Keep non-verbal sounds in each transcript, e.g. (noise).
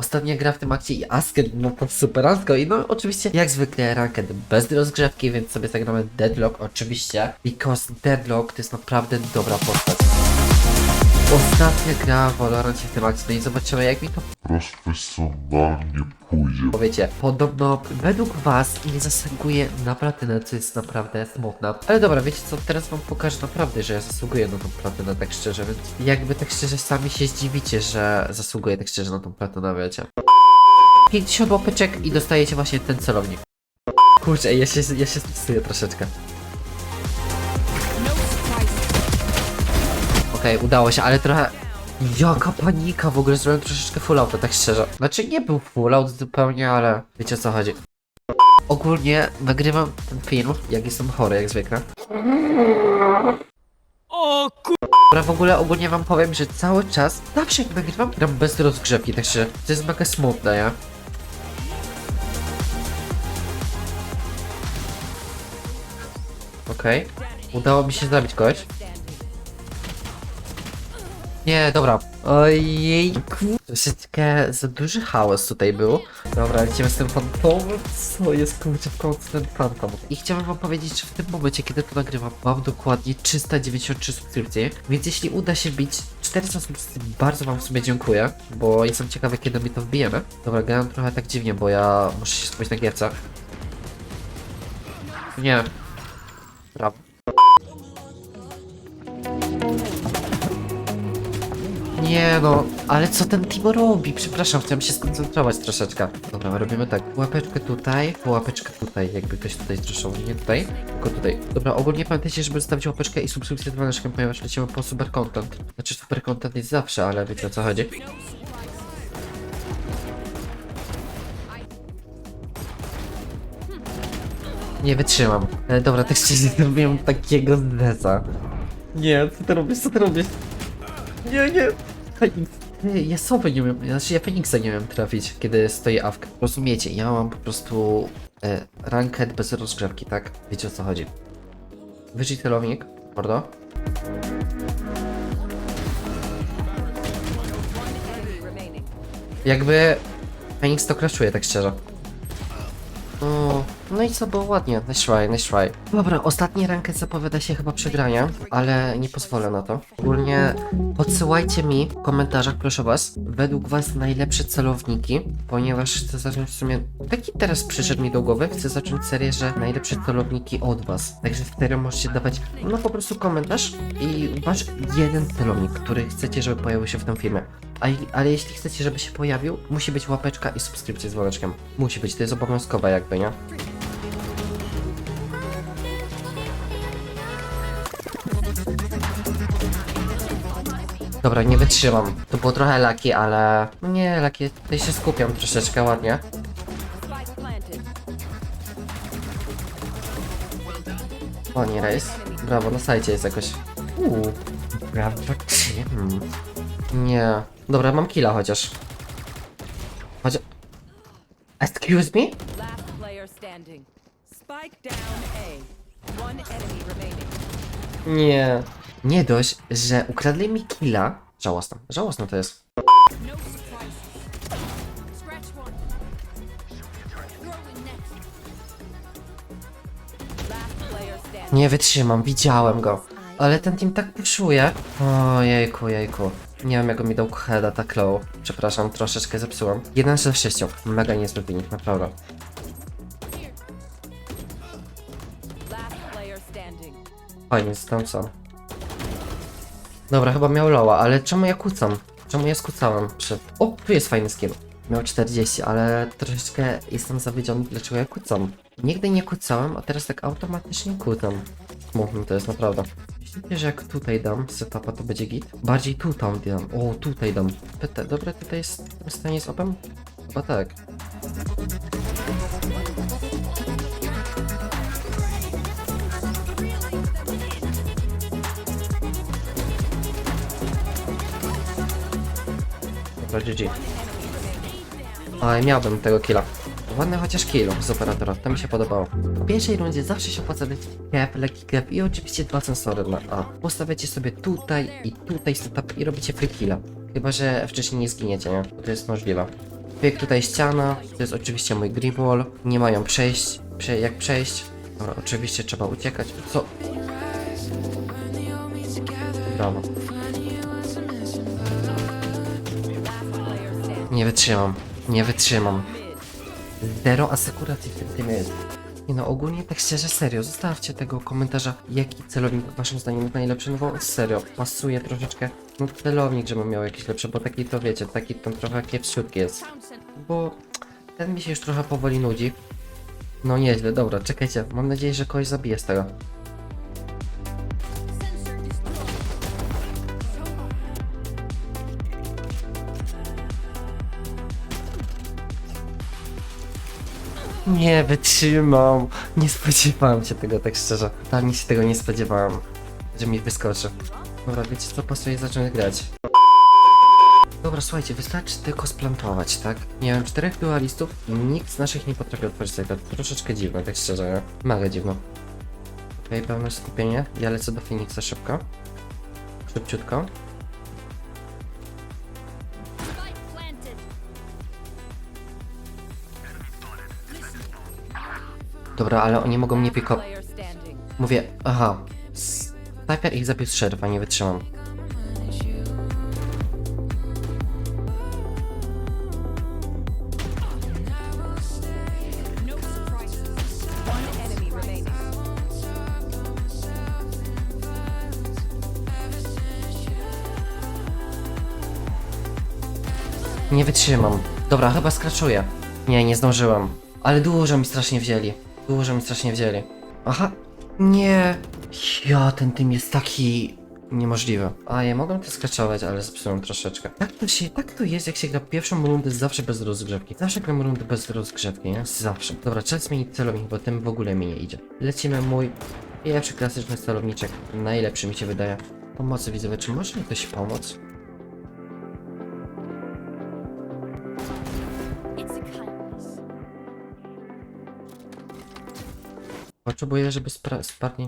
Ostatnia gra w tym akcie i Asket, no to superancko. I no oczywiście jak zwykle ranked bez rozgrzewki, więc sobie zagramy Deadlock oczywiście. Because Deadlock to jest naprawdę dobra postać. Ostatnia gra w Valorancie no i zobaczymy jak mi to profesjonalnie pójdzie. powiecie. Podobno według was nie zasługuje na platynę, co jest naprawdę smutne. Ale dobra, wiecie co, teraz wam pokażę naprawdę, że ja zasługuję na tą platynę, tak szczerze, więc jakby tak szczerze sami się zdziwicie, że zasługuję tak szczerze na tą platynę, wiecie. 50 łapeczek i dostajecie właśnie ten celownik. Kurczę, ja się, ja się stresuję troszeczkę. Okej, udało się, ale trochę... Jaka panika, w ogóle zrobiłem troszeczkę full auto, tak szczerze. Znaczy nie był full out zupełnie, ale wiecie o co chodzi. Ogólnie nagrywam ten film, jak jestem chory, jak zwykle. O ku... Dobra, w ogóle ogólnie wam powiem, że cały czas, zawsze jak nagrywam, gram bez rozgrzewki, tak szczerze. To jest mega smutne, ja. Okej. Udało mi się zabić kogoś. Nie, dobra. Ojejku. Troszeczkę za duży hałas tutaj był. Dobra, lecimy z tym fantomem. Co jest kurczę w końcu ten fantom? I chciałem wam powiedzieć, że w tym momencie, kiedy to nagrywam, mam dokładnie 393 subskrypcje. Więc jeśli uda się bić 400 subskrypcji, bardzo wam w sumie dziękuję, bo jestem ciekawy, kiedy my to wbijemy. Dobra, grałem trochę tak dziwnie, bo ja muszę się skupić na gierce. Nie. Brawo. Nie no, ale co ten Timo robi? Przepraszam, chciałem się skoncentrować troszeczkę. Dobra, robimy tak. Łapeczkę tutaj, łapeczkę tutaj, jakby ktoś tutaj zrzeszał. Nie tutaj, tylko tutaj. Dobra, ogólnie pamiętajcie, żeby zostawić łapeczkę i subskrypcję z dzwoneczkiem, ponieważ lecimy po super content. Znaczy super content jest zawsze, ale wiecie o co chodzi. Nie wytrzymam. Ale dobra, tak szczerze (laughs) zrobiłem takiego zdeca. Nie, co ty robisz, co ty robisz? Nie, nie. Ja sobie nie umiem, znaczy ja Feniksa nie umiem trafić, kiedy stoi awk. Rozumiecie, ja mam po prostu e, ranked bez rozgrzewki, tak? Wiecie o co chodzi. Wyżyj celownik, mordo. Jakby Feniks to crashuje, tak szczerze. No i co, było ładnie. Nice try, nice try. Dobra, ostatni ranket zapowiada się chyba przegrania, ale nie pozwolę na to. Ogólnie podsyłajcie mi w komentarzach, proszę was, według was najlepsze celowniki, ponieważ chcę zacząć w sumie... Taki teraz przyszedł mi do głowy, chcę zacząć serię, że najlepsze celowniki od was. Także w serio możecie dawać, no po prostu komentarz i wasz jeden celownik, który chcecie, żeby pojawił się w tym filmie. A, ale jeśli chcecie, żeby się pojawił, musi być łapeczka i subskrypcja z dzwoneczkiem. Musi być, to jest obowiązkowe jakby, nie? Dobra, nie wytrzymam. To było trochę laki, ale... No nie, laki, tutaj się skupiam troszeczkę ładnie. O, nie, rejs. Brawo, na sajcie jest jakoś. Uuu. Hmm. Nie. Dobra, mam killa chociaż. Chociaż... Excuse me? Nie. Nie dość, że ukradli mi killa. Żałosne. Żałosne to jest. Nie wytrzymam, widziałem go. Ale ten team tak puszuje. O jejku, jejku. Nie wiem jak mi dał heada tak low. Przepraszam, troszeczkę zepsułam. 1 z 6. Mega niezły wynik, naprawdę. Fajnie, tam co. Dobra, chyba miał lowa, ale czemu ja kucam? Czemu ja skucałem przed... O, tu jest fajny skin. Miał 40, ale troszeczkę jestem zawiedziony, dlaczego ja kucam. Nigdy nie kucałem, a teraz tak automatycznie kucam. Smutne to jest naprawdę. Myślicie, że jak tutaj dam setupa, to będzie git? Bardziej tu tam dam. O, tutaj dam. Pyta, dobra, tutaj jest w stanie z opem? Chyba tak. Dobra, GG. Miałbym tego killa. Ładny chociaż kill z operatora, to mi się podobało. W pierwszej rundzie zawsze się opłaca dać cap, lekki cap i oczywiście dwa sensory na A. Postawiacie sobie tutaj i tutaj setup i robicie free killa. Chyba, że wcześniej nie zginiecie, nie? Bo to jest możliwe. Bieg tutaj ściana, to jest oczywiście mój grip wall. Nie mają przejść, prze jak przejść. Dobra, oczywiście trzeba uciekać. Co? Brawo. Nie wytrzymam, nie wytrzymam. Zero asekuracji w tym jest. Nie no, ogólnie tak szczerze, serio, zostawcie tego komentarza, jaki celownik waszym zdaniem jest najlepszy, no bo serio, pasuje troszeczkę, no celownik, żebym miał jakiś lepszy, bo taki to wiecie, taki tam trochę kiepsiutki jest. Bo ten mi się już trochę powoli nudzi. No nieźle, dobra, czekajcie, mam nadzieję, że kogoś zabiję z tego. Nie wytrzymam. Nie spodziewałem się tego, tak szczerze. Totalnie się tego nie spodziewałem, że mi wyskoczy. Dobra, wiecie co, pasuje zacząć grać. Dobra, słuchajcie, wystarczy tylko splantować, tak? Wiem, czterech dualistów i nikt z naszych nie potrafi otworzyć tego. Troszeczkę dziwne, tak szczerze? Mega dziwno. Okej, pełne skupienie. Ja lecę do Phoenixa szybko. Szybciutko. Dobra, ale oni mogą mnie standing. Mówię, aha. Sniper ich zabił z szerfa, nie wytrzymam. Nie wytrzymam. Dobra, chyba skraczuję. Nie, nie zdążyłem. Ale dużo mi strasznie wzięli. Dużo mi strasznie wzięli. Aha. Nie. Ja, ten tym jest taki niemożliwy. A ja mogłem to skraczować, ale zepsułem troszeczkę. Tak to się, tak to jest, jak się gra pierwszą rundę zawsze bez rozgrzewki. Zawsze gram rundę bez rozgrzewki, nie? Zawsze. Dobra, czas zmienić celownik, bo tym w ogóle mi nie idzie. Lecimy mój pierwszy klasyczny celowniczek. Najlepszy mi się wydaje. Pomocy widzowie, czy może mi ktoś pomóc? Potrzebuję, żeby spadnie.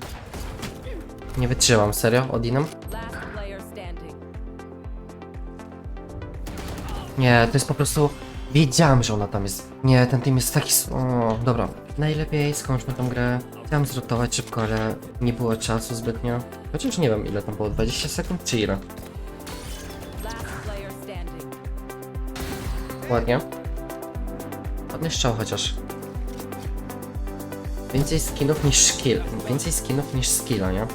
Nie wytrzymam, serio? Odinam? Nie, to jest po prostu... Wiedziałem, że ona tam jest. Nie, ten team jest taki... O, dobra. Najlepiej skończmy tą grę. Chciałem zrotować szybko, ale nie było czasu zbytnio. Chociaż nie wiem, ile tam było. 20 sekund czy ile? Ładnie. Ładny strzał chociaż. Więcej skinów niż skill. Więcej skinów niż skilla, nie?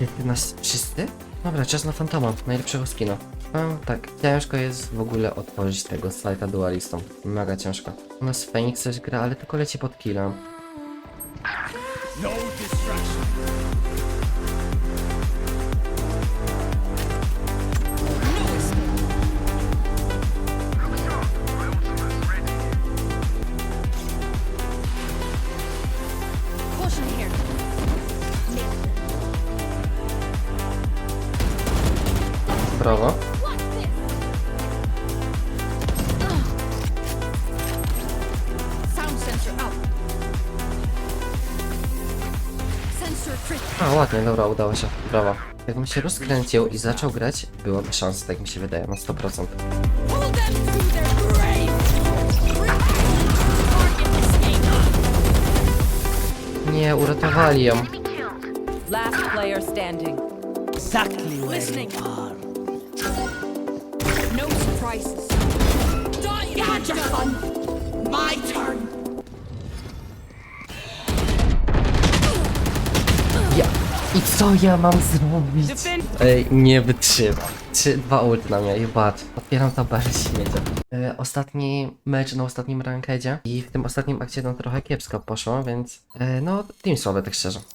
11 wszyscy? Dobra, czas na fantoma, najlepszego skina. No tak, ciężko jest w ogóle otworzyć tego slajta dualistą. Mega ciężko. U nas Phoenix coś gra, ale tylko leci pod killem. Caution A, ładnie, dobra, udało się. Brawo. Jakbym się rozkręcił i zaczął grać, byłaby szansa, tak mi się wydaje, na 100%. Pull them to their grave. Target escape. Nie, uratowali ją. Last player standing. exactly where Listening. you are. No surprises. You had your fun. My turn. I co ja mam zrobić? Ej, nie wytrzymam. 3, 2 ult na mnie, jebać. Otwieram tabelę śmiecia. E, ostatni mecz na ostatnim rankedzie i w tym ostatnim akcie nam trochę kiepsko poszło, więc e, no team słaby tak szczerze.